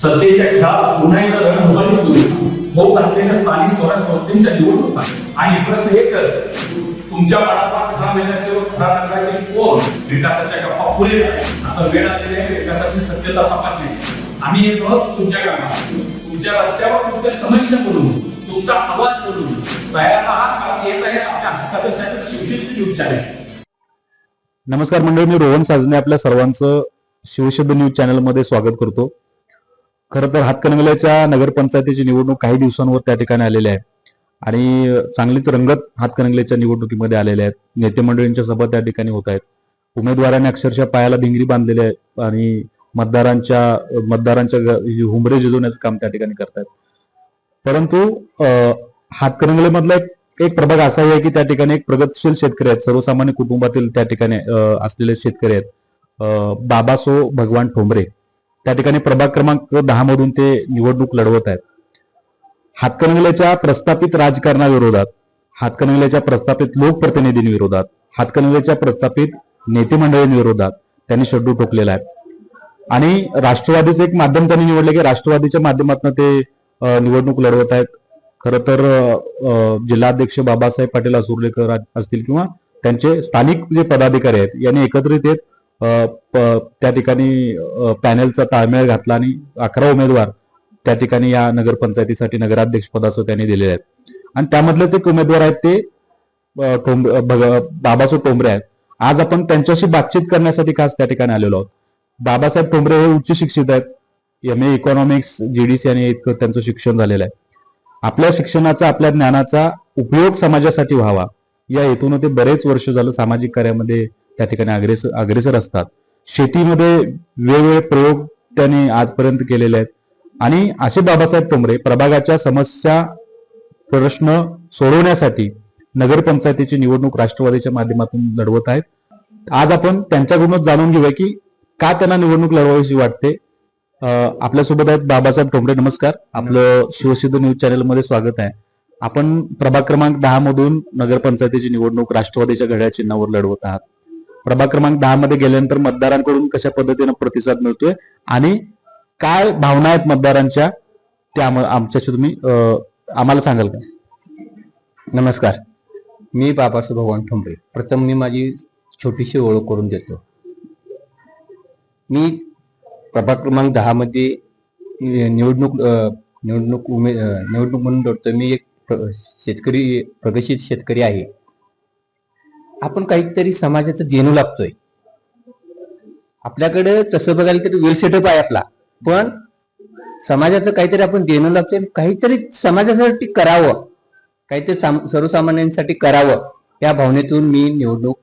सत्तेच्या खेळात पुन्हा एकदा रणधुमारी सुरू. होत असलेल्या स्थानिक स्वराज संस्थेच्या निवडणुका. आणि प्रश्न एकच तुमच्या पाडापा खरा नगरसेवक खरा नगरातील कोण? विकासाच्या गप्पा पुरे आता वेळ आलेली आहे विकासाची सत्यता तपासण्याची. आम्ही येत आहोत तुमच्या गावात तुमच्या रस्त्यावर तुमच्या समस्या बोलून तुमचा आवाज बोलून तयार आहात कारण येत आहे आपल्या हक्काचं चॅनल शिवशक्ती न्यूज चॅनल. नमस्कार मंडळी मी रोहन साजने आपल्या सर्वांचं शिवशुद्ध न्यूज चॅनलमध्ये स्वागत करतो. खरं तर हातकणंगल्याच्या नगरपंचायतीची निवडणूक काही दिवसांवर त्या ठिकाणी आलेली आहे. आणि चांगलीच रंगत हातकणंगल्याच्या निवडणुकीमध्ये आलेल्या आहेत. नेते मंडळींच्या सभा त्या ठिकाणी होत आहेत. उमेदवारांनी अक्षरशः पायाला भिंगरी बांधलेली आहे. आणि मतदारांच्या मतदारांच्या हुंबरे जिजवण्याचं काम त्या ठिकाणी करतायत. परंतु हातकणंगलेमधला एक एक प्रभाग असाही आहे की त्या ठिकाणी एक प्रगतशील शेतकरी आहेत. सर्वसामान्य कुटुंबातील त्या ठिकाणी असलेले शेतकरी आहेत. बाबासो भगवान ठोंबरे. त्या ठिकाणी प्रभाग क्रमांक दहा मधून ते निवडणूक लढवत आहेत. हातकणंगल्याच्या प्रस्थापित राजकारणाविरोधात हातकणंगल्याच्या प्रस्थापित लोकप्रतिनिधींविरोधात हातकणंगल्याच्या प्रस्थापित नेते मंडळींविरोधात त्यांनी शड्डू ठोकलेला आहे. आणि राष्ट्रवादीचं एक माध्यम त्यांनी निवडले की राष्ट्रवादीच्या माध्यमातून ते निवडणूक लढवत आहेत. खरं तर अं, जिल्हाध्यक्ष बाबासाहेब पाटील असुर्लेकर असतील किंवा त्यांचे स्थानिक जे पदाधिकारी आहेत यांनी एकत्रित येत त्या ठिकाणी पॅनेलचा ताळमेळ घातला आणि अकरा उमेदवार त्या ठिकाणी या नगरपंचायतीसाठी नगराध्यक्ष पदाचं त्यांनी दिलेले आहेत आणि त्यामधलेच एक उमेदवार आहेत ते बाबासाहेब टोंबरे आहेत. आज आपण त्यांच्याशी बातचीत करण्यासाठी खास त्या ठिकाणी आलेलो आहोत. बाबासाहेब टोंबरे हे उच्च शिक्षित आहेत. एम ए इकॉनॉमिक्स जीडीसी आणि इतकं त्यांचं शिक्षण झालेलं आहे. आपल्या शिक्षणाचा आपल्या ज्ञानाचा उपयोग समाजासाठी व्हावा. या हेतून ते बरेच वर्ष झालं सामाजिक कार्यामध्ये त्या ठिकाणी अग्रेसर अग्रेसर असतात. शेतीमध्ये वेगवेगळे प्रयोग त्यांनी आजपर्यंत केलेले आहेत. आणि असे बाबासाहेब टोंबरे प्रभागाच्या समस्या प्रश्न सोडवण्यासाठी नगरपंचायतीची निवडणूक राष्ट्रवादीच्या माध्यमातून लढवत आहेत. आज आपण त्यांच्याकडूनच जाणून घेऊया की का त्यांना निवडणूक लढवावीशी वाटते. आपल्यासोबत आहेत बाबासाहेब टोंबरे नमस्कार. आपलं शिवसिद्ध न्यूज चॅनलमध्ये स्वागत आहे. आपण प्रभाग क्रमांक दहा मधून नगरपंचायतीची निवडणूक राष्ट्रवादीच्या घड्या चिन्हावर लढवत आहात. प्रभाग क्रमांक दहा मध्ये गेल्यानंतर मतदारांकडून कशा पद्धतीनं प्रतिसाद मिळतोय आणि काय भावना आहेत मतदारांच्या? त्या आमच्याशी तुम्ही आम्हाला सांगाल का? नमस्कार. मी बाबासाहेब भगवान ठोंबरे. प्रथम मी माझी छोटीशी ओळख करून देतो. मी प्रभाग क्रमांक दहा मध्ये निवडणूक निवडणूक उमे निवडणूक म्हणून लढतो मी एक प्र- शेतकरी प्रगतशील शेतकरी आहे. आपण काहीतरी समाजाचं देणू लागतोय. आपल्याकडे तसं बघायला तर वेल सेटअप आहे आपला. पण समाजाचं काहीतरी आपण देणू लागतोय काहीतरी समाजासाठी करावं. काहीतरी साम- सर्वसामान्यांसाठी करावं. या भावनेतून मी निवडणूक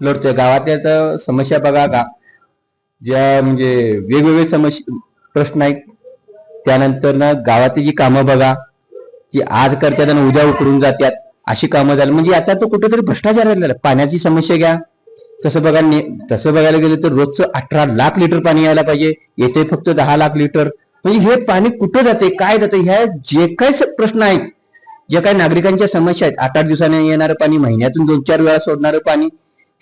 लढतोय. गावातल्या तर समस्या बघा गा ज्या म्हणजे वेगवेगळे समस्या प्रश्न आहेत. त्यानंतर ना गावातली जी कामं बघा की आज करतात आणि उद्या उकरून जातात. अशी कामं झाली. म्हणजे आता तो कुठेतरी भ्रष्टाचार झालेला पाण्याची समस्या घ्या. तसं बघा तसं बघायला गेलं तर रोजचं अठरा लाख लिटर पाणी यायला पाहिजे. येते फक्त दहा लाख लिटर. म्हणजे हे पाणी कुठं जाते काय जाते ह्या जे काही प्रश्न आहेत जे काही नागरिकांच्या समस्या आहेत आठ आठ दिवसाने येणारं पाणी महिन्यातून दोन चार वेळा सोडणारं पाणी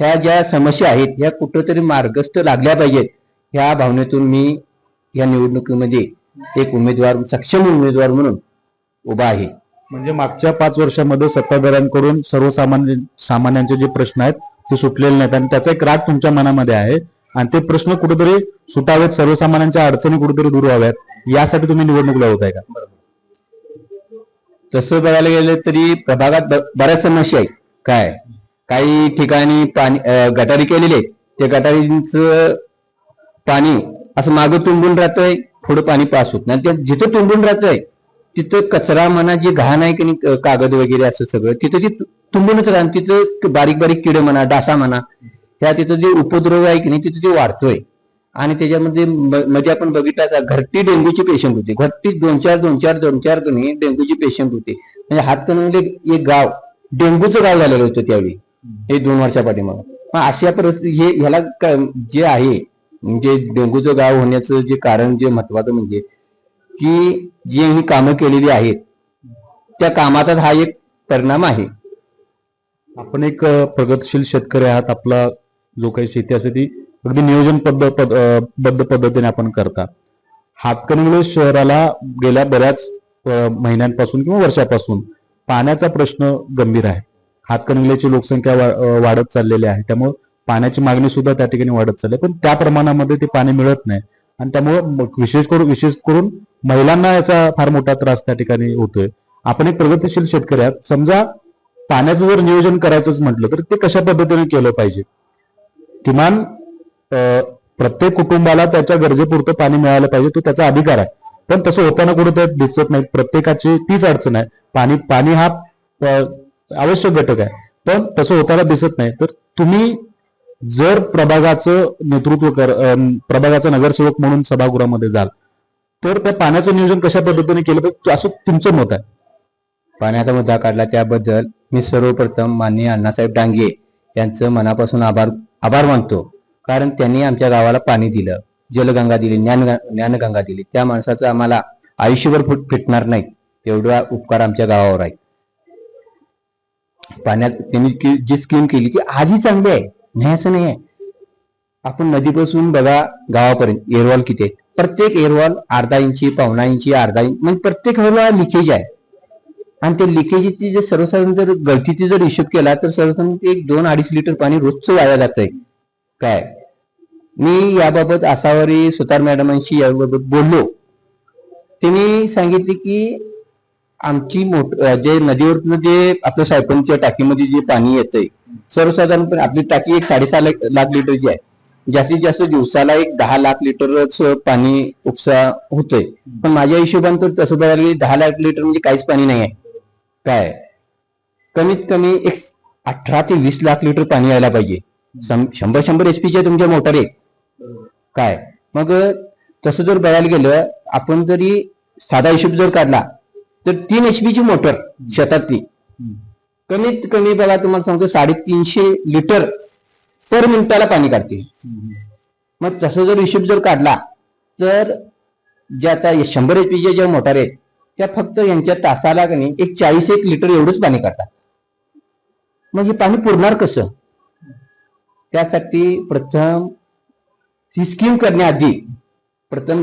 ह्या ज्या समस्या आहेत ह्या कुठंतरी मार्गस्थ लागल्या पाहिजेत. ह्या भावनेतून मी या निवडणुकीमध्ये एक उमेदवार सक्षम उमेदवार म्हणून उभा आहे. म्हणजे मागच्या पाच वर्षामध्ये सत्ताधाऱ्यांकडून सर्वसामान्य सामान्यांचे जे प्रश्न आहेत ते सुटलेले नाहीत. आणि त्याचा एक राग तुमच्या मनामध्ये आहे. आणि ते प्रश्न कुठेतरी सुटावेत सर्वसामान्यांच्या अडचणी कुठेतरी दूर व्हाव्यात यासाठी तुम्ही निवडणूक लढवत आहे का? तसं बघायला गेलं तरी प्रभागात बऱ्याच समस्या आहेत. काय? काही ठिकाणी पाणी गटारी केलेले आहेत. त्या गटारींच पाणी असं मागं तुंबून राहतंय पुढं पाणी पास होत नाही. ते तुंबून राहतंय तिथं कचरा म्हणा जे घाण आहे की नाही, कागद वगैरे असं सगळं तिथं ती तुंबूनच राहणं तिथं बारीक बारीक किडे म्हणा डासा म्हणा त्या तिथं जे उपद्रव आहे की नाही तिथं ते वाढतोय. आणि त्याच्यामध्ये म्हणजे मध्ये आपण बघितलं घरटी डेंग्यूचे पेशंट होते. घरटी दोन चार दोन चार दोन चार दोन डेंग्यूचे पेशंट होते. म्हणजे हातकणंगले एक गाव डेंग्यूचं गाव झालेलं होतं त्यावेळी. हे दोन वर्षा पाठीमागं मग अशा परिस्थिती हे ह्याला जे आहे म्हणजे डेंग्यूचं गाव होण्याचं जे कारण जे महत्वाचं म्हणजे की जी ही कामं केलेली आहेत त्या कामाचाच हा एक परिणाम आहे. आपण एक प्रगतशील शेतकरी आहात आपला जो काही शेती असते ती अगदी नियोजन पद्ध पद- बद्ध पद्धतीने आपण करता हातकणंगले शहराला गेल्या बऱ्याच महिन्यांपासून किंवा वर्षापासून पाण्याचा प्रश्न गंभीर आहे. हातकणंगलेची लोकसंख्या वाढत चाललेली आहे. त्यामुळे पाण्याची मागणी सुद्धा त्या ठिकाणी वाढत चालली आहे. पण त्या प्रमाणामध्ये ते पाणी मिळत नाही. आणि त्यामुळे विशेष करून विशेष करून महिलांना याचा फार मोठा त्रास त्या ठिकाणी होतोय. आपण एक प्रगतीशील शेतकरी आहात. समजा पाण्याचं जर नियोजन करायचंच म्हटलं तर ते कशा पद्धतीने केलं पाहिजे? किमान प्रत्येक कुटुंबाला त्याच्या गरजेपुरतं पाणी मिळालं पाहिजे तो त्याचा अधिकार आहे. पण तसं होताना कुठे ते दिसत नाही. प्रत्येकाची तीच अडचण आहे. पाणी पाणी हा आवश्यक घटक आहे. पण तसं होताना दिसत नाही. तर तुम्ही जर प्रभागाचं नेतृत्व कर प्रभागाचा नगरसेवक म्हणून सभागृहामध्ये जाल तर त्या पाण्याचं नियोजन कशा पद्धतीने केलं? पाहिजे असं तुमचं मत आहे. पाण्याचा मुद्दा काढला त्याबद्दल मी सर्वप्रथम माननीय अण्णासाहेब डांगे यांचं मनापासून आभार आभार मानतो. कारण त्यांनी आमच्या गावाला पाणी दिलं जलगंगा दिली ज्ञान ज्ञानगंगा दिली. त्या माणसाचं आम्हाला आयुष्यभर फुट फिटणार नाही तेवढा उपकार आमच्या गावावर आहे. पाण्यात त्यांनी जी स्कीम केली ती आजही चांगली आहे. नाही असं नाही आहे आपण नदीपासून बघा गावापर्यंत एरवाल किती आहे प्रत्येक एरवाल अर्धा इंची पावणा इंची अर्धा इंच म्हणजे प्रत्येक एरवाल लिकेज आहे. आणि त्या लिकेजची जर सर्वसाधारण जर गळतीची जर हिशोब केला तर सर्वसाधारण एक दोन अडीच लिटर पाणी रोजचं वाया जात आहे काय? मी याबाबत आसावरी सुतार मॅडमांशी याबाबत बोललो. त्यांनी सांगितले की आमची मोठ जे नदीवर जे आपल्या सायपनच्या टाकीमध्ये जे पाणी येतंय सर्वसाधारणपणे आपली टाकी एक साडेसहा लाख लिटरची आहे. जास्तीत जास्त दिवसाला एक दहा लाख लिटरच पाणी उपसा होतोय. पण माझ्या हिशोबाने तर तसं बघायला गेलं दहा लाख लिटर म्हणजे काहीच पाणी नाही आहे. काय? कमीत कमी एक अठरा ते वीस लाख लिटर पाणी यायला पाहिजे. शंभर शंभर एच तुमच्या मोटर आहे काय? मग तसं जर बघायला गेलं आपण जरी साधा हिशोब जर काढला तर तीन एचपीची ची मोटर शेतातली. कमीत कमी बघा तुम्हाला सांगतो साडेतीनशे लिटर पर मिनिटाला पाणी काढते. मग तसं जर हिशोब जर काढला तर ज्या आता शंभर एच पीच्या ज्या मोटार आहेत त्या फक्त यांच्या तासाला की नाही एक चाळीस एक लिटर एवढंच पाणी काढतात. मग हे पाणी पुरणार कसं? त्यासाठी प्रथम ही स्कीम करण्याआधी प्रथम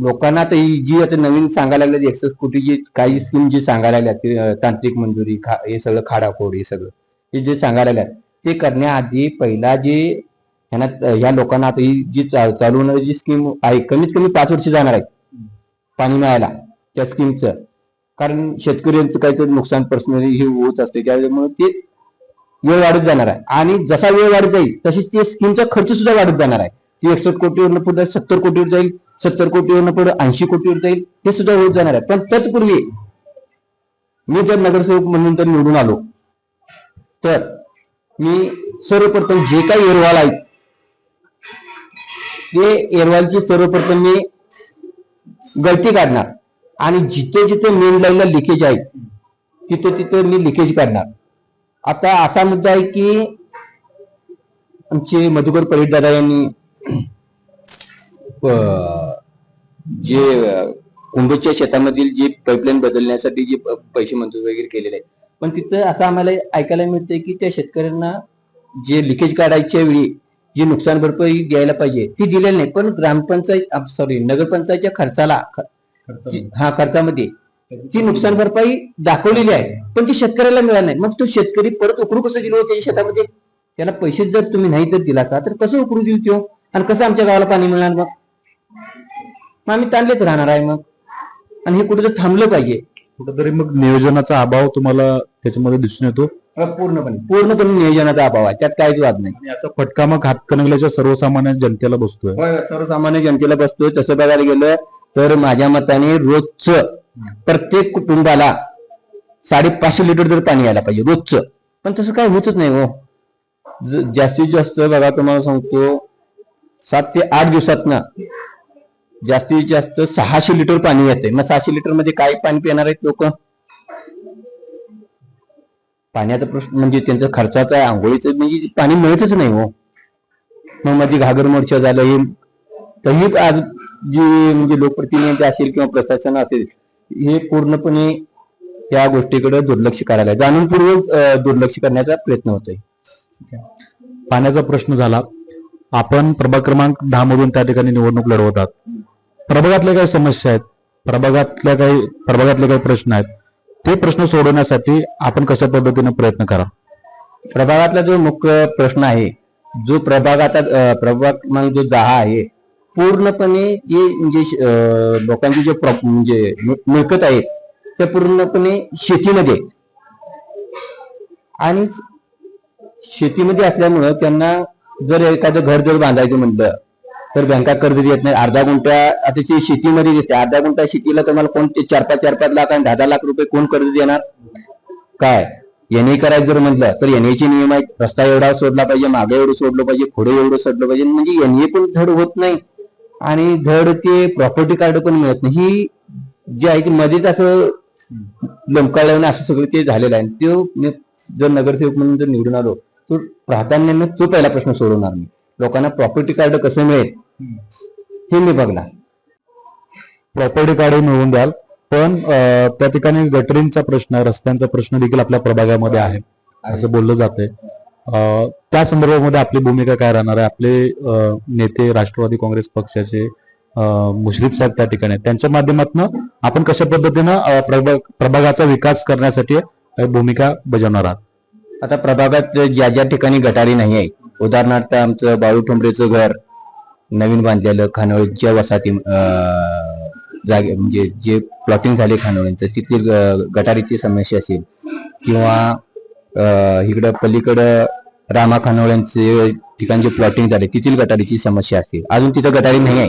लोकांना आता ही जी आता नवीन सांगायला लागली एकसष्ट कोटीची काही स्कीम जी सांगायला लागल्या तांत्रिक मंजुरी खा हे सगळं खाडाखोड हे सगळं हे जे सांगायला लागल्यात ते करण्याआधी पहिला जे ह्यांना ह्या लोकांना आता ही जी चालू होणारी जी स्कीम आहे कमीत कमी पाच वर्ष जाणार आहे पाणी मिळायला त्या स्कीमचं कारण शेतकऱ्यांचं काहीतरी नुकसान पर्सनली हे होत असते त्यामुळे ते वेळ वाढत जाणार आहे. आणि जसा वेळ वाढत जाईल तशीच ते स्कीमचा खर्च सुद्धा वाढत जाणार आहे. ती एकसष्ट कोटीवर पुढे सत्तर कोटीवर जाईल सत्तर कोटीवरनं पुढे ऐंशी कोटीवर जाईल हे सुद्धा होत जाणार आहे. पण तत्पूर्वी मी जर नगरसेवक म्हणून जर निवडून आलो तर मी सर्वप्रथम जे काही एरवाल आहेत ते एरवालची सर्वप्रथम मी गळती काढणार. आणि जिथे जिथे मेन लाईनला लिकेज आहे तिथे तिथे मी लिकेज काढणार. आता असा मुद्दा आहे की आमचे मधुकर परीट दादा यांनी जे कुंभच्या शेतामधील जे पाईपलाईन बदलण्यासाठी जे पैसे मंजूर वगैरे केलेले आहेत. पण तिथं असं आम्हाला ऐकायला मिळतंय की त्या शेतकऱ्यांना जे लिकेज काढायच्या वेळी जी नुकसान भरपाई द्यायला पाहिजे ती दिलेली नाही. पण ग्रामपंचायत सॉरी नगरपंचायतच्या खर्चाला हा खर्चामध्ये ती नुकसान भरपाई दाखवलेली आहे. पण ती शेतकऱ्याला मिळाली नाही. मग तो शेतकरी परत उकरू कसं दिलो त्याच्या शेतामध्ये? त्याला पैसे जर तुम्ही नाही जर दिला असा तर कसं उकरू दिल तो आणि कसं आमच्या गावाला पाणी मिळणार मग? मग आम्ही ताणलेच राहणार आहे मग. आणि हे कुठे थांबलं पाहिजे. कुठेतरी मग नियोजनाचा अभाव तुम्हाला त्याच्यामध्ये दिसून येतो? पूर्णपणे. पूर्णपणे नियोजनाचा अभाव आहे. त्यात काहीच वाद नाही. याचा फटका मग हातकणंगल्याच्या सर्वसामान्य जनतेला बसतोय. सर्वसामान्य जनतेला बसतोय. तसं बघायला गेलं तर माझ्या मताने रोजचं प्रत्येक कुटुंबाला साडेपाचशे लिटर जर पाणी यायला पाहिजे रोजचं. पण तसं काय होतच नाही हो. जास्तीत जास्त बघा तुम्हाला सांगतो सात ते आठ दिवसात ना जास्तीत जास्त सहाशे लिटर पाणी येते. मग सहाशे लिटरमध्ये काय पाणी पिणार आहेत लोक? पाण्याचा प्रश्न म्हणजे त्यांचा खर्चाचा आंघोळीच आंघोळीचं म्हणजे पाणी मिळतच नाही हो. मग मध्ये घागर मोर्चा झालं हे तरी आज जे म्हणजे लोकप्रतिनिधी असेल किंवा प्रशासन असेल हे पूर्णपणे या गोष्टीकडे दुर्लक्ष करायला जाणूनपूर्वक दुर्लक्ष करण्याचा प्रयत्न होतोय. पाण्याचा प्रश्न झाला. आपण प्रभाग क्रमांक दहा मधून त्या ठिकाणी निवडणूक लढवतात प्रभागातल्या काही समस्या आहेत प्रभागातल्या काही प्रभागातले काही प्रश्न आहेत ते प्रश्न सोडवण्यासाठी आपण कशा पद्धतीने प्रयत्न करा प्रभागातला जो मुख्य प्रश्न आहे जो प्रभागाचा प्रभाग क्रमांक जो दहा आहे पूर्णपणे जे म्हणजे लोकांची जे म्हणजे मिळकत आहे ते पूर्णपणे शेतीमध्ये. आणि शेतीमध्ये असल्यामुळं त्यांना जर एखादं घर जर बांधायचं म्हटलं तर बँका कर्ज देत नाही. अर्धा गुंठ्या आता ती शेतीमध्ये दिसते. अर्धा गुंठा शेतीला तुम्हाला कोण ते चार पाच चार पाच लाख आणि दहा दहा लाख रुपये कोण कर्ज देणार? काय? एनए करायचं जर म्हटलं तर एनएचे नियम आहेत. रस्ता एवढा सोडला पाहिजे मागे एवढं सोडलं पाहिजे पुढे एवढं सोडलं पाहिजे. म्हणजे एनए पण धड होत नाही. आणि धड ते प्रॉपर्टी कार्ड पण मिळत नाही. ही जे आहे की मध्येच असं लंकाळवणं असं सगळं ते झालेलं आहे. तो मी जर नगरसेवक म्हणून जर निवडून आलो तर प्राधान्यानं तो पहिला प्रश्न सोडवणार मी. लोकांना प्रॉपर्टी कार्ड कसं मिळेल? हे मी बघणार. प्रॉपर्टी कार्ड मिळवून द्याल. पण त्या ठिकाणी गटरींचा प्रश्न रस्त्यांचा प्रश्न देखील आपल्या प्रभागामध्ये आहे. असं बोललं जातंय. त्या संदर्भामध्ये आपली भूमिका काय राहणार आहे? आपले नेते राष्ट्रवादी काँग्रेस पक्षाचे मुश्रीफ साहेब त्या ठिकाणी आहेत. त्यांच्या माध्यमातून आपण कशा पद्धतीनं प्रभाग प्रभागाचा विकास करण्यासाठी भूमिका बजावणार आहात? आता प्रभागात ज्या ज्या ठिकाणी गटारी नाही आहे उदाहरणार्थ आमचं बाळू ठोंबरेचं घर नवीन बांधलेलं खानोळीच्या वसाहती जागे म्हणजे जे प्लॉटिंग झाले खानोळींचं तिथली ग- गटारीची समस्या असेल किंवा इकडं पलीकडं रामा खानोळ्यांचे ठिकाण जे प्लॉटिंग झाले तिथील गटारीची समस्या असेल. अजून तिथं गटारी नाही आहे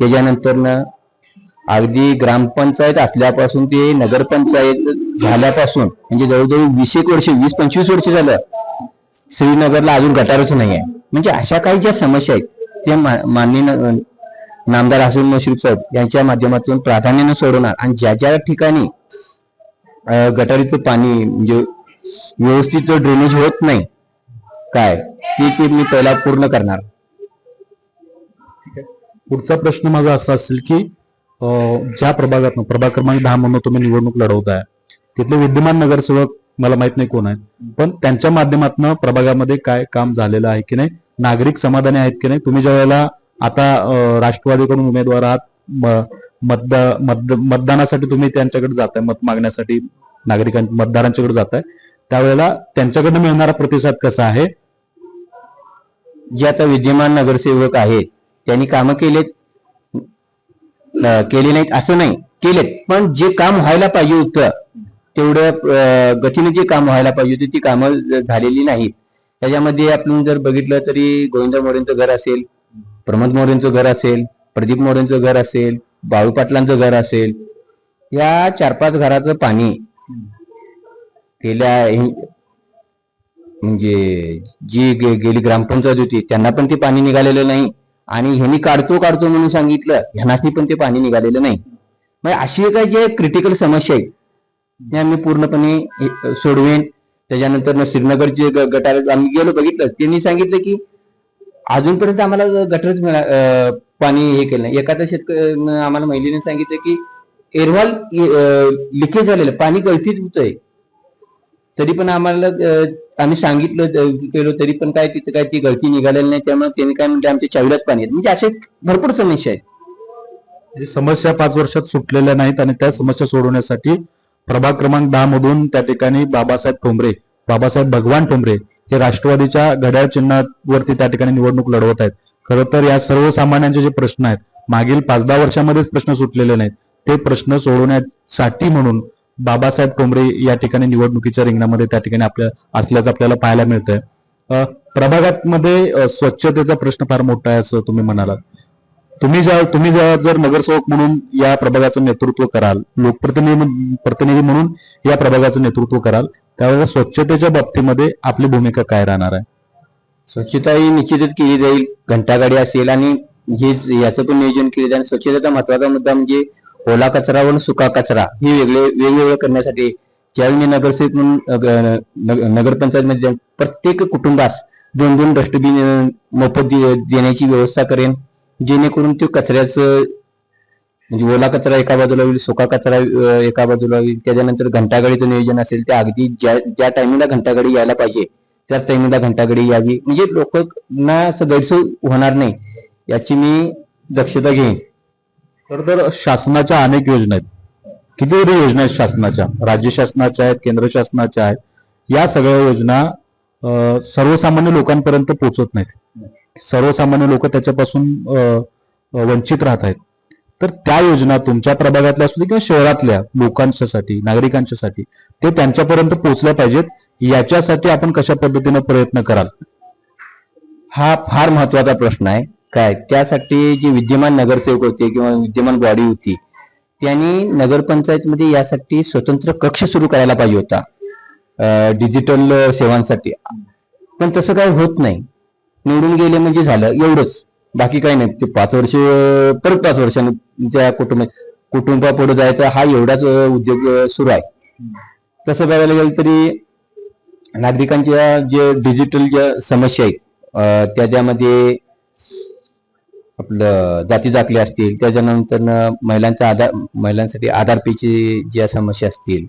त्याच्यानंतर ना अगदी ग्रामपंचायत असल्यापासून ते नगरपंचायत झाल्यापासून म्हणजे जवळजवळ वीस एक वर्ष वीस पंचवीस वर्ष झालं श्रीनगरला अजून गटारच नाही आहे म्हणजे अशा काही ज्या समस्या आहेत त्या मा- माननीय नामदार हसन मुश्रीफ साहेब यांच्या माध्यमातून प्राधान्याने सोडवणार आणि ज्या ज्या ठिकाणी गटारीचं पाणी म्हणजे व्यवस्थित ड्रेनेज होत नाही काय ते ते मी पहिला पूर्ण करणार. पुढचा प्रश्न माझा असा असेल की ज्या प्रभागात प्रभाग क्रमांक दहा म्हणून तुम्ही निवडणूक लढवताय तिथले विद्यमान नगरसेवक मला माहीत नाही कोण आहेत. पण त्यांच्या माध्यमातून प्रभागामध्ये काय काम झालेलं आहे की नाही नागरिक समाधानी आहेत की नाही? तुम्ही ज्या वेळेला आता राष्ट्रवादीकडून उमेदवार आहात मतदा- मत मतदानासाठी तुम्ही त्यांच्याकडे जाताय मत मागण्यासाठी नागरिकां मतदारांच्याकडे जाताय त्यावेळेला त्यांच्याकडनं मिळणारा प्रतिसाद कसा आहे? जे आता विद्यमान नगरसेवक आहेत त्यांनी कामं केलेत केले नाहीत असं नाही केलेत. पण जे काम व्हायला पाहिजे होतं तेवढं गतीने जे काम व्हायला पाहिजे होती ती कामं झालेली नाहीत. त्याच्यामध्ये आपण जर बघितलं तरी गोविंद मोरेंचं घर असेल प्रमोद मोरेंचं घर असेल प्रदीप मोरेंचं घर असेल बाळू पाटलांचं घर असेल या चार पाच घराचं पाणी गेल्या म्हणजे जी गे- गेली ग्रामपंचायत होती त्यांना पण ते पाणी निघालेलं नाही. आणि ह्यांनी काढतो काढतो म्हणून सांगितलं ह्यांनाच पण ते पाणी निघालेलं नाही. म्हणजे अशी काही जे क्रिटिकल समस्या आहे. हे आम्ही पूर्णपणे सोडवेन. त्याच्यानंतर श्रीनगरचे गटार आम्ही गेलो बघितलं. त्यांनी सांगितलं की अजूनपर्यंत आम्हाला गटरच मिळा पाणी हे केलं नाही. एखाद्या शेतकऱ्यानं आम्हाला महिलेने सांगितलं की एरवाल लिकेज झालेलं पाणी गळतीच होतंय. तरी पण आम्हाला आम्ही सांगितलं अं, केलं तरी पण काय तिथं काय ती गळती निघालेली नाही. त्यामुळे त्यांनी काय म्हणजे आमच्या चावीलाच पाणी आहेत म्हणजे असे भरपूर समस्या आहेत. म्हणजे समस्या पाच वर्षात सुटलेल्या नाहीत आणि त्या समस्या सोडवण्यासाठी प्रभाग क्रमांक दहा मधून त्या ठिकाणी बाबासाहेब ठोंबरे बाबासाहेब भगवान ठोंबरे हे राष्ट्रवादीच्या घड्याळ चिन्हावरती त्या ठिकाणी निवडणूक लढवत आहेत. खरं तर या सर्वसामान्यांचे जे प्रश्न आहेत मागील पाच दहा वर्षामध्येच प्रश्न सुटलेले नाहीत. ते प्रश्न सोडवण्यासाठी म्हणून बाबासाहेब ठोंबरे या ठिकाणी निवडणुकीच्या रिंगणामध्ये त्या ठिकाणी आपल्या असल्याचं आपल्याला पाहायला मिळतंय. प्रभागात मध्ये स्वच्छतेचा प्रश्न फार मोठा आहे असं तुम्ही म्हणालात. तुम्ही ज्या तुम्ही ज्या जर नगरसेवक म्हणून या प्रभागाचं नेतृत्व कराल लोकप्रतिनिधी प्रतिनिधी म्हणून या प्रभागाचं नेतृत्व कराल त्यावेळेला स्वच्छतेच्या बाबतीमध्ये आपली भूमिका काय राहणार आहे? स्वच्छता ही निश्चितच केली जाईल. घंटागाडी असेल आणि हे याचं पण नियोजन केलं जाईल. स्वच्छतेचा महत्त्वाचा मुद्दा म्हणजे ओला कचरा व सुका कचरा हे वेगळे वेगवेगळं करण्यासाठी ज्यावेळी मी नगरसेवक म्हणून नगरपंचायतमध्ये प्रत्येक कुटुंबास दोन दोन डस्टबिन मोफत दे- देण्याची व्यवस्था करेन. जेणेकरून ते कचऱ्याचं म्हणजे ओला कचरा एका बाजूला होईल सुका कचरा एका बाजूला होईल त्याच्यानंतर घंटागाडीचं नियोजन असेल ते अगदी ज्या ज्या टायमिंगला घंटागाडी यायला पाहिजे त्या टायमिंगला घंटागाडी यावी. म्हणजे लोकांना असं गैरसोय होणार नाही याची मी दक्षता घेईन. खर तर शासनाच्या अनेक योजना आहेत. कितीतरी योजना आहेत शासनाच्या? राज्य शासनाच्या आहेत केंद्र शासनाच्या आहेत. या सगळ्या योजना सर्वसामान्य लोकांपर्यंत पोहोचत नाहीत. सर्वसामान्य लोक त्याच्यापासून अं, वंचित राहत आहेत. तर त्या योजना तुमच्या प्रभागातल्या असू दे किंवा शहरातल्या लोकांच्यासाठी नागरिकांच्यासाठी ते त्यांच्यापर्यंत पोहोचल्या पाहिजेत. याच्यासाठी आपण कशा पद्धतीनं प्रयत्न कराल? हा फार महत्त्वाचा प्रश्न आहे. काय? त्यासाठी जे विद्यमान नगरसेवक होते किंवा विद्यमान बॉडी होती त्यांनी नगरपंचायतमध्ये यासाठी स्वतंत्र कक्ष सुरू करायला पाहिजे होता. डिजिटल सेवांसाठी. पण तसं काही होत नाही. निवडून गेले म्हणजे झालं एवढंच. बाकी काही नाही. ते पाच वर्ष परत पाच वर्षांनी त्या कुटुंब कुटुंबापुढे जायचा हा एवढाच उद्योग सुरू आहे. तसं बघायला गेलं तरी नागरिकांच्या जे डिजिटल ज्या समस्या आहेत त्याच्यामध्ये आपलं जाती दाखले असतील त्याच्यानंतर महिलांचा आधार महिलांसाठी आधार पेची ज्या समस्या असतील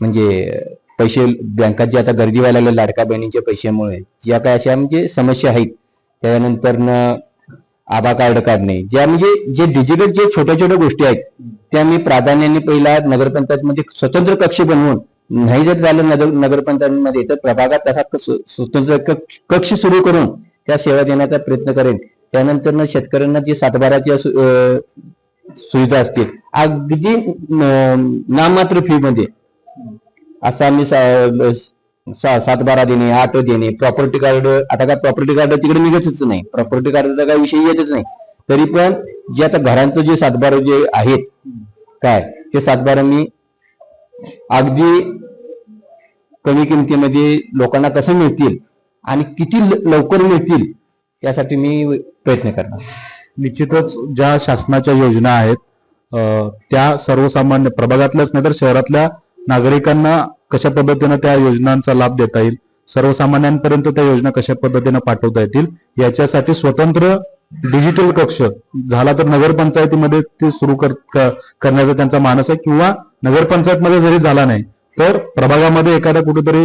म्हणजे पैसे बँकात जे आता गर्दी व्हायला लागले लाडका बहिणींच्या पैशामुळे ज्या काय अशा म्हणजे समस्या आहेत. त्यानंतर आभा कार्ड काढणे. ज्या म्हणजे जे डिजिटल जे छोट्या छोट्या गोष्टी आहेत त्या मी प्राधान्याने पहिला नगरपंचायतमध्ये स्वतंत्र कक्ष बनवून नाही जर झालं नगर नगरपंचायतमध्ये तर प्रभागात तसा स्वतंत्र कक्ष कक्ष सुरू करून त्या सेवा देण्याचा प्रयत्न करेन. त्यानंतर शेतकऱ्यांना जे सातबाराच्या सु- सुविधा असतील अगदी नाममात्र फी मध्ये असा मी सा- सा- सातबारा देणे आठ देणे प्रॉपर्टी कार्ड आता काय प्रॉपर्टी कार्ड तिकडे निघतच नाही. प्रॉपर्टी कार्डचा काय विषय येतच नाही. तरी पण जे आता घरांचं जे सातबारा जे आहेत काय? ते सातबारा मी अगदी कमी किमतीमध्ये लोकांना कसं मिळतील आणि किती लवकर मिळतील यासाठी मी प्रयत्न करणार. निश्चितच ज्या शासनाच्या योजना आहेत त्या सर्वसामान्य प्रभागातल्याच नाही तर शहरातल्या नागरिकांना कशा पद्धतीनं त्या योजनांचा लाभ देता येईल? सर्वसामान्यांपर्यंत त्या योजना कशा पद्धतीनं पाठवता येतील? याच्यासाठी स्वतंत्र डिजिटल कक्ष झाला तर नगरपंचायतीमध्ये ते सुरू कर करण्याचा त्यांचा मानस आहे किंवा नगरपंचायतमध्ये जरी झाला नाही तर प्रभागामध्ये एखादा कुठेतरी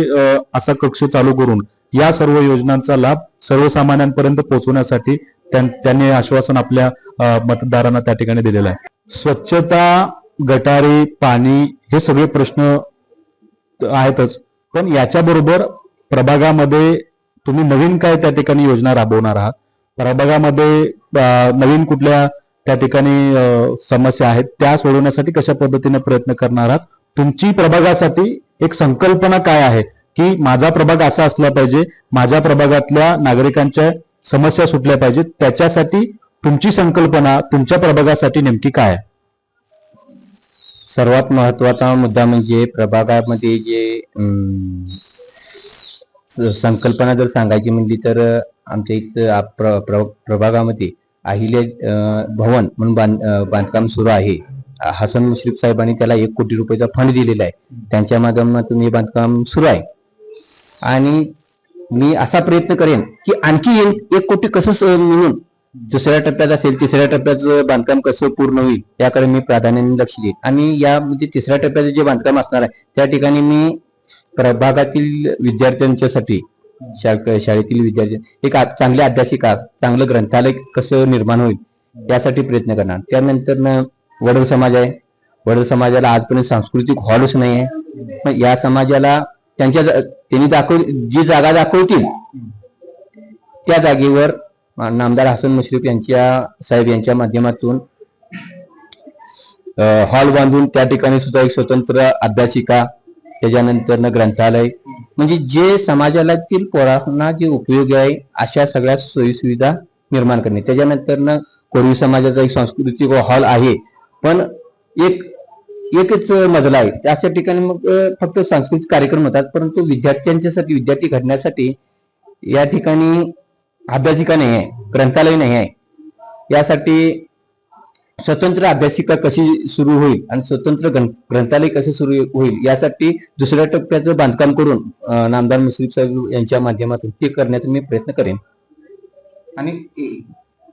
असा कक्ष चालू करून या सर्व योजनांचा लाभ सर्वसामान्यांपर्यंत पोहोचवण्यासाठी त्यां- त्यांनी आश्वासन आपल्या मतदारांना त्या ठिकाणी दिलेलं आहे. स्वच्छता गटारी पाणी हे सगळे प्रश्न आहेतच. पण याच्याबरोबर प्रभागामध्ये तुम्ही नवीन काय त्या ठिकाणी योजना राबवणार आहात? प्रभागामध्ये नवीन कुठल्या त्या ठिकाणी समस्या आहेत? त्या सोडवण्यासाठी कशा पद्धतीने प्रयत्न करणार आहात? तुमची प्रभागासाठी एक संकल्पना काय आहे की माझा प्रभाग असा असला पाहिजे माझ्या प्रभागातल्या नागरिकांच्या समस्या सुटल्या पाहिजेत त्याच्यासाठी तुमची संकल्पना तुमच्या प्रभागासाठी नेमकी काय आहे? सर्वात महत्त्वाचा मुद्दा म्हणजे प्रभागामध्ये जे स- संकल्पना जर सांगायची म्हणली तर आमच्या इथं प्र- प्र- प्रभागामध्ये अहिल्या भवन म्हणून बांध बांधकाम सुरू आहे. हसन मुश्रीफ साहेबांनी त्याला एक कोटी रुपयाचा फंड दिलेला आहे. त्यांच्या माध्यमातून हे बांधकाम सुरू आहे. आणि मी असा प्रयत्न करेन की आणखी एक एक कोटी कसं मिळून दुसऱ्या टप्प्यात असेल तिसऱ्या टप्प्याचं बांधकाम कसं पूर्ण होईल याकडे मी प्राधान्याने लक्ष देईन. आणि या म्हणजे तिसऱ्या टप्प्याचं जे बांधकाम असणार आहे त्या ठिकाणी मी प्रभागातील विद्यार्थ्यांच्यासाठी शा- शाळेतील विद्यार्थी एक चांगली अभ्यासिका चांगलं ग्रंथालय कसं निर्माण होईल यासाठी प्रयत्न करणार. त्यानंतर न वडील समाज आहे. वडील समाजाला आजपर्यंत सांस्कृतिक हॉलच नाही आहे. पण या समाजाला त्यांच्या त्यांनी दाखव जी जागा दाखवतील त्या जागेवर नामदार हसन मुश्रीफ यांच्या साहेब यांच्या माध्यमातून हॉल बांधून त्या ठिकाणी सुद्धा एक स्वतंत्र अभ्यासिका त्याच्यानंतर ग्रंथालय. म्हणजे जे समाजातील पोरांना जे उपयोगी आहे अशा सगळ्या सोयीसुविधा निर्माण करणे. त्याच्यानंतर कोरवी समाजाचा एक सांस्कृतिक हॉल आहे. पण एक एकच मजला आहे. अशा ठिकाणी मग फक्त सांस्कृतिक कार्यक्रम होतात परंतु विद्यार्थ्यांच्यासाठी विद्यार्थी घडण्यासाठी या ठिकाणी अभ्यासिका नाही आहे ग्रंथालय नाही आहे. यासाठी स्वतंत्र अभ्यासिका कशी सुरू होईल आणि स्वतंत्र ग्रंथालय कसे सुरू होईल यासाठी दुसऱ्या टप्प्याचं बांधकाम करून नामदार मुश्रीफ साहेब यांच्या माध्यमातून ते करण्याचा मी प्रयत्न करेन. आणि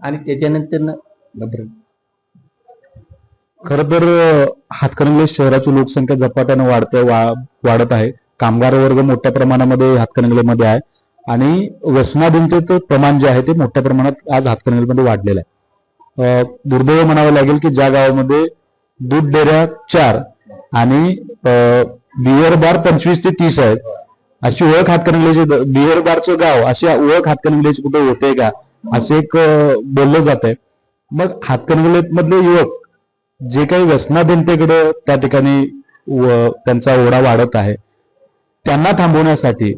आणि त्याच्यानंतर न- खर तर हातकणंगले शहराची लोकसंख्या झपाट्यानं वाढते वा- वाढत आहे. कामगार वर्ग मोठ्या प्रमाणामध्ये हातकणंगलेमध्ये आहे. आणि व्यसनाधीनतेचं प्रमाण जे आहे ते मोठ्या प्रमाणात आज हातकणंगलमध्ये वाढलेलं आहे. दुर्दैव म्हणावं लागेल की ज्या गावामध्ये दूध डेऱ्या चार आणि बिअर बियर बार पंचवीस ते तीस आहेत अशी ओळख हातकणंगलेची बियर बारचं गाव अशी ओळख हातकणंगलेची कुठे होते का असे एक बोललं जात आहे मग हातकणंगले मधले युवक जे काही व्यसनाधीनतेकडे त्या ठिकाणी त्यांचा ओढा वाढत आहे त्यांना थांबवण्यासाठी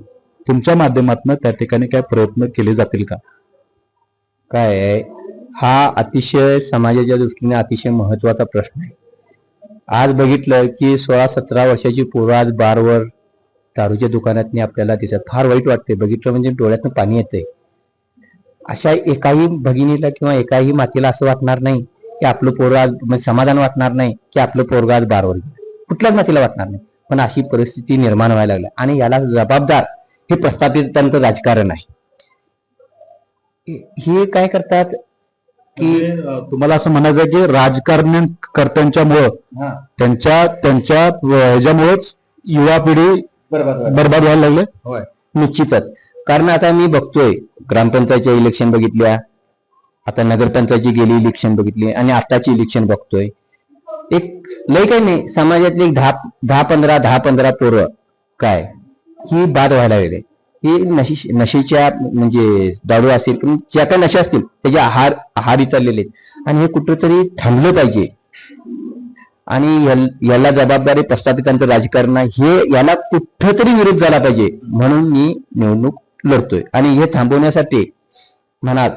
तुमच्या माध्यमातून त्या ठिकाणी काय प्रयत्न केले जातील का? काय आहे? हा अतिशय समाजाच्या दृष्टीने अतिशय महत्त्वाचा प्रश्न आहे. आज बघितलं की सोळा सतरा वर्षाची पोरं आज बारवर दारूच्या दुकानात आपल्याला दिसत फार वाईट वाटते बघितलं म्हणजे डोळ्यातनं पाणी येते अशा एकाही भगिनीला किंवा एकाही मातीला असं वाटणार नाही की आपलं पोरं आज म्हणजे समाधान वाटणार नाही की आपलं पोरगा आज बारवर कुठल्याच मातीला वाटणार नाही. पण अशी परिस्थिती निर्माण व्हायला लागली आणि याला जबाबदार हे प्रस्थापितांचं राजकारण आहे. हे काय करतात की की तुम्हाला असं म्हणायचं की राजकारण्यांकर्त्यांच्यामुळं त्यांच्या त्यांच्या ह्याच्यामुळेच युवा पिढी बरबाद व्हायला लागले. निश्चितच. कारण आता मी बघतोय ग्रामपंचायतच्या इलेक्शन बघितल्या आता नगरपंचायतची गेली इलेक्शन बघितली आणि आताची इलेक्शन बघतोय. एक लय काही नाही समाजातली एक दहा दहा पंधरा दहा पंधरा पोरं काय? ही बाद व्हायला लागले. ही नशी नशेच्या म्हणजे दारू असेल किंवा ज्या काही नशा असतील त्याचे आहार आहारी चाललेले आहेत. आणि हे कुठंतरी थांबलं पाहिजे. आणि याला जबाबदारी प्रस्थापितांचं राजकारण हे याला कुठंतरी विरोध झाला पाहिजे. म्हणून मी निवडणूक लढतोय. आणि हे थांबवण्यासाठी म्हणाल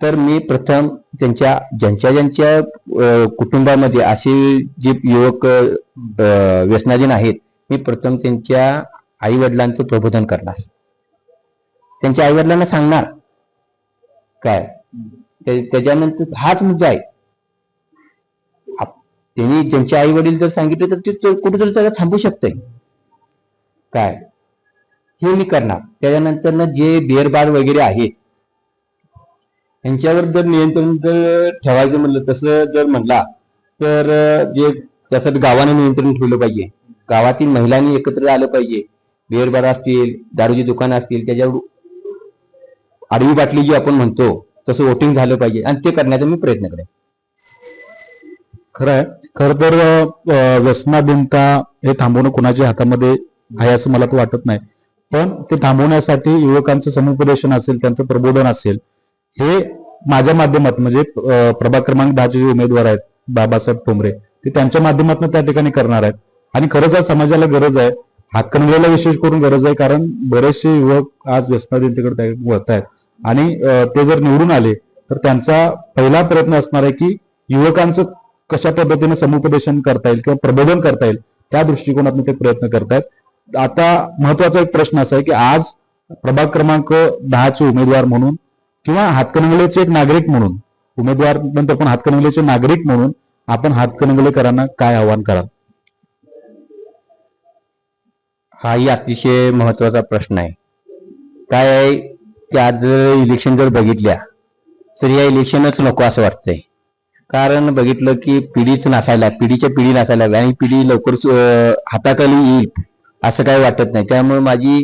तर मी प्रथम त्यांच्या ज्यांच्या ज्यांच्या कुटुंबामध्ये असे जे युवक व्यसनाधीन आहेत मी प्रथम त्यांच्या आई वडिलांचं प्रबोधन करणार. त्यांच्या आई वडिलांना सांगणार काय? त्याच्यानंतर हाच मुद्दा आहे. त्यांनी ज्यांचे आई वडील जर सांगितले तर ते कुठेतरी त्याला थांबू शकतंय. काय? हे मी करणार. त्याच्यानंतर जे बेरबार वगैरे आहेत यांच्यावर जर नियंत्रण जर ठेवायचं म्हणलं तसं जर म्हणला तर जे त्यासाठी गावाने नियंत्रण ठेवलं पाहिजे. गावातील महिलांनी एकत्र आलं पाहिजे. बिअर बार असतील दारूची दुकानं असतील त्याच्यावर आडवी बाटली जी आपण म्हणतो तसं वोटिंग झालं पाहिजे आणि ते करण्याचा मी प्रयत्न करेन. खरं आहे खरं तर अ, व्यसनाधीनता हे थांबवणं कुणाच्या हातामध्ये आहे असं मला तर वाटत नाही. पण ते थांबवण्यासाठी युवकांचं समुपदेशन असेल त्यांचं प्रबोधन असेल हे माझ्या माध्यमात म्हणजे प्रभाग क्रमांक दहाचे जे उमेदवार आहेत बाबासाहेब ठोंबरे ते त्यांच्या माध्यमातून त्या ठिकाणी करणार आहेत. आणि खरंच आज समाजाला गरज आहे हातकणंगलेला विशेष करून गरज आहे कारण बरेचसे युवक आज व्यसनाधीनतेकडे त्या- वळत आहेत आणि ते जर निवडून आले तर त्यांचा पहिला प्रयत्न असणार आहे की युवकांचं कशा पद्धतीने समुपदेशन करता येईल किंवा प्रबोधन करता येईल त्या दृष्टिकोनातून ते प्रयत्न करतायत. आता महत्त्वाचा एक प्रश्न असा आहे की आज प्रभाग क्रमांक दहाचे उमेदवार म्हणून किंवा हातकणंगलेचे एक नागरिक म्हणून उमेदवार नंतर पण हातकणंगलेचे नागरिक म्हणून आपण हातकणंगलेकरांना काय आव्हान कराल? हाही अतिशय महत्त्वाचा प्रश्न आहे. काय आहे की आज जर इलेक्शन जर बघितल्या तर या इलेक्शनच नको असं वाटतंय. कारण बघितलं की पिढीच नासायला पिढीच्या पिढी नासायला आणि पिढी लवकर हाताखाली येईल असं काही वाटत नाही. त्यामुळे माझी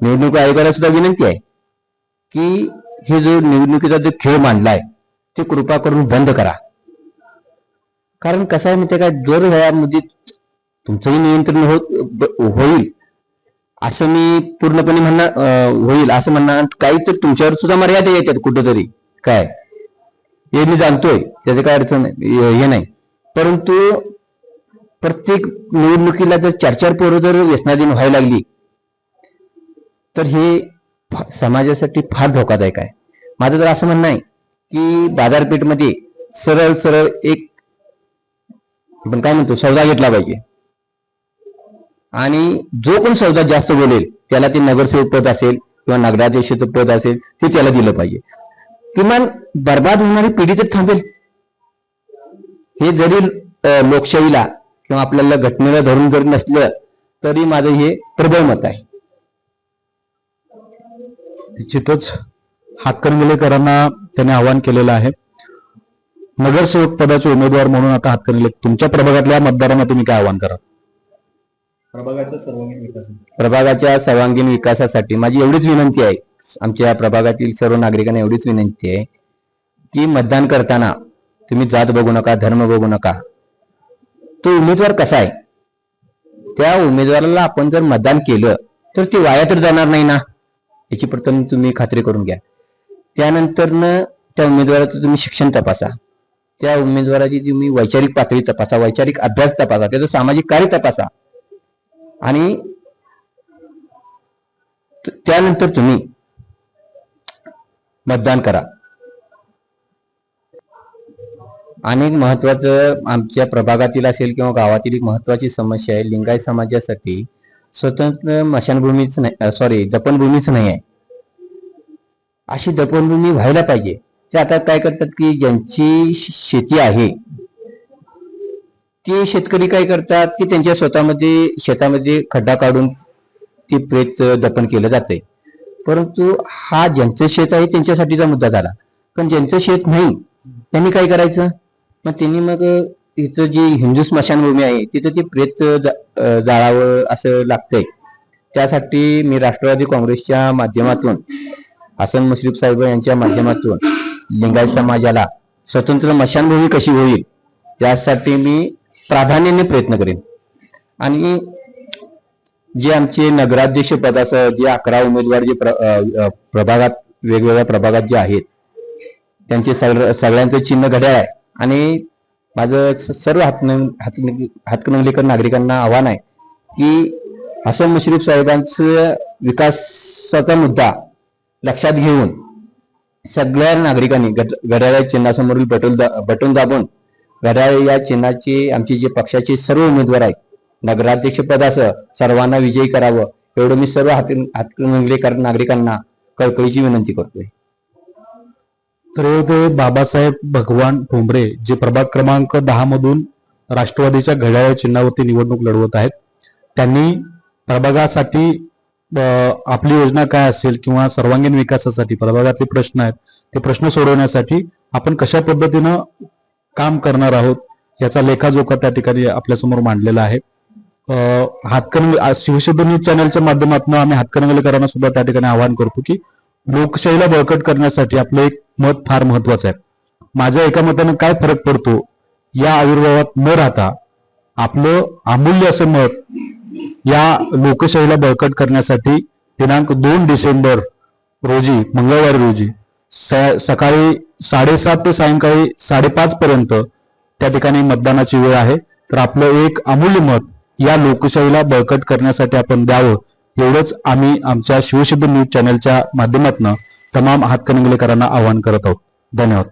निवडणूक आयोगाला सुद्धा विनंती आहे की हे जो निवडणुकीचा जो खेळ मांडलाय ते कृपा करून बंद करा. कारण कसं आहे माहिती का जर ह्यामध्ये तुमचंही नियंत्रण होत होईल. असं मी पूर्णपणे म्हणणार होईल असं म्हणणार. काही तर तुमच्यावर सुद्धा मर्यादा येतात कुठंतरी. काय? हे मी जाणतोय. त्याचं काय अडचण हे हे नाही. परंतु प्रत्येक निवडणुकीला जर चार चार पोरं जर व्यसनाधीन व्हायला लागली तर हे फा- समाजासाठी फार धोकादायक आहे. माझं तर असं म्हणणं आहे की बाजारपेठमध्ये सरळ सरळ एक आपण काय म्हणतो सौदा घेतला पाहिजे. आणि जो पण सौदा जास्त बोलेल त्याला ते नगरसेवक पद असेल किंवा नगराध्यक्ष पद असेल ते त्याला दिलं पाहिजे. किमान बर्बाद होणारी पिढी तर थांबेल. हे जरी लोकशाहीला किंवा आपल्याला घटनेला धरून जरी नसलं तरी माझं हे प्रबळ मत आहे. निश्चितच हातकणंगलेकरांना त्याने आवाहन केलेलं आहे. नगरसेवक पदाचे उमेदवार म्हणून आता हातकणंगले तुमच्या प्रभागातल्या मतदारांना तुम्ही काय आवाहन करा प्रभागाच्या सर्वांगीण विकासासाठी. माझी एवढीच विनंती आहे. आमच्या प्रभागातील सर्व नागरिकांना एवढीच विनंती आहे की मतदान करताना तुम्ही जात बघू नका धर्म बघू नका. तो उमेदवार कसा आहे? त्या उमेदवाराला आपण जर मतदान केलं तर ते वाया तर जाणार नाही ना? याची प्रथम तुम्ही खात्री करून घ्या. त्यानंतर त्या उमेदवाराचं तुम्ही शिक्षण तपासा. त्या उमेदवाराची तुम्ही वैचारिक पातळी तपासा वैचारिक अभ्यास तपासा त्याचं सामाजिक कार्य तपासा. आणि त्यानंतर तुम्ही मतदान करा. आणि महत्वाचं आमच्या प्रभागातील असेल किंवा गावातील एक महत्वाची समस्या आहे लिंगायत समाजासाठी स्वतंत्र मशानभूमीच नाही सॉरी दफनभूमीच नाही आहे. अशी दफनभूमी व्हायला पाहिजे. ते आता काय करतात की ज्यांची शेती आहे ते शेतकरी काय करतात की त्यांच्या स्वतःमध्ये शेतामध्ये खड्डा काढून ती प्रेत दफन केलं जाते परंतु हा ज्यांचं शेत आहे त्यांच्यासाठीचा मुद्दा झाला. पण ज्यांचं शेत नाही त्यांनी काय करायचं? मग त्यांनी मग इथं जी हिंदू स्मशानभूमी आहे तिथं ती प्रेत जा- जाळावं असं लागतंय. त्यासाठी मी राष्ट्रवादी काँग्रेसच्या माध्यमातून हसन मुश्रीफ साहेब यांच्या माध्यमातून लिंगायत समाजाला स्वतंत्र मशानभूमी कशी होईल यासाठी मी प्राधान्याने प्रयत्न करेन. आणि जे आमचे नगराध्यक्ष पदासह जे अकरा उमेदवार जे प्र- प्रभागात वेगवेगळ्या प्रभागात जे आहेत त्यांचे सगळं सगळ्यांचं चिन्ह घड्याळ आहे. आणि माझं स- सर्व हातन हात हातकणंगलेकर नागरिकांना आव्हान आहे की हसन मुश्रीफ साहेबांचं विकासाचा मुद्दा लक्षात घेऊन सगळ्या नागरिकांनी गड- चिन्हासमोरील बटून दा- बटून दाबून घड्याळ या चिन्हाची आमची जे पक्षाचे सर्व उमेदवार आहेत नगराध्यक्षपदासह सर्वांना विजयी करावं एवढं मी सर्व हात हातकणंगलेकर नागरिकांना कळकळीची विनंती करतोय. तर ते बाबासाहेब भगवान ठोंबरे जे प्रभाग क्रमांक दहा मधून राष्ट्रवादीच्या घड्याळ चिन्हावरती निवडणूक लढवत आहेत. त्यांनी प्रभागासाठी आपली योजना काय असेल किंवा सर्वांगीण विकासासाठी प्रभागातले प्रश्न आहेत ते प्रश्न सोडवण्यासाठी आपण कशा पद्धतीनं काम करणार आहोत याचा लेखाजोखा त्या ठिकाणी आपल्यासमोर मांडलेला आहे. अ, हातकणंग शिवशब्द न्यूज चॅनलच्या माध्यमातून आम्ही हातकणंगलेकरांना सुद्धा त्या ठिकाणी आवाहन करतो की लोकशाहीला बळकट करण्यासाठी आपलं एक मत फार महत्वाचं आहे. माझ्या एका मतानं काय फरक पडतो या आविर्भावात न राहता आपलं अमूल्य असं मत या लोकशाहीला बळकट करण्यासाठी दिनांक दोन डिसेंबर रोजी मंगळवारी रोजी सकाळी साडेसात ते सायंकाळी साडेपाच पर्यंत त्या ठिकाणी मतदानाची वेळ आहे. तर आपलं एक अमूल्य मत या लोकशाहीला बळकट करण्यासाठी आपण द्यावं एवढंच आम्ही आमच्या शिवशुद्ध न्यूज चॅनलच्या माध्यमातून तमाम हातकणंगलेकरांना आवाहन करत आहोत. धन्यवाद.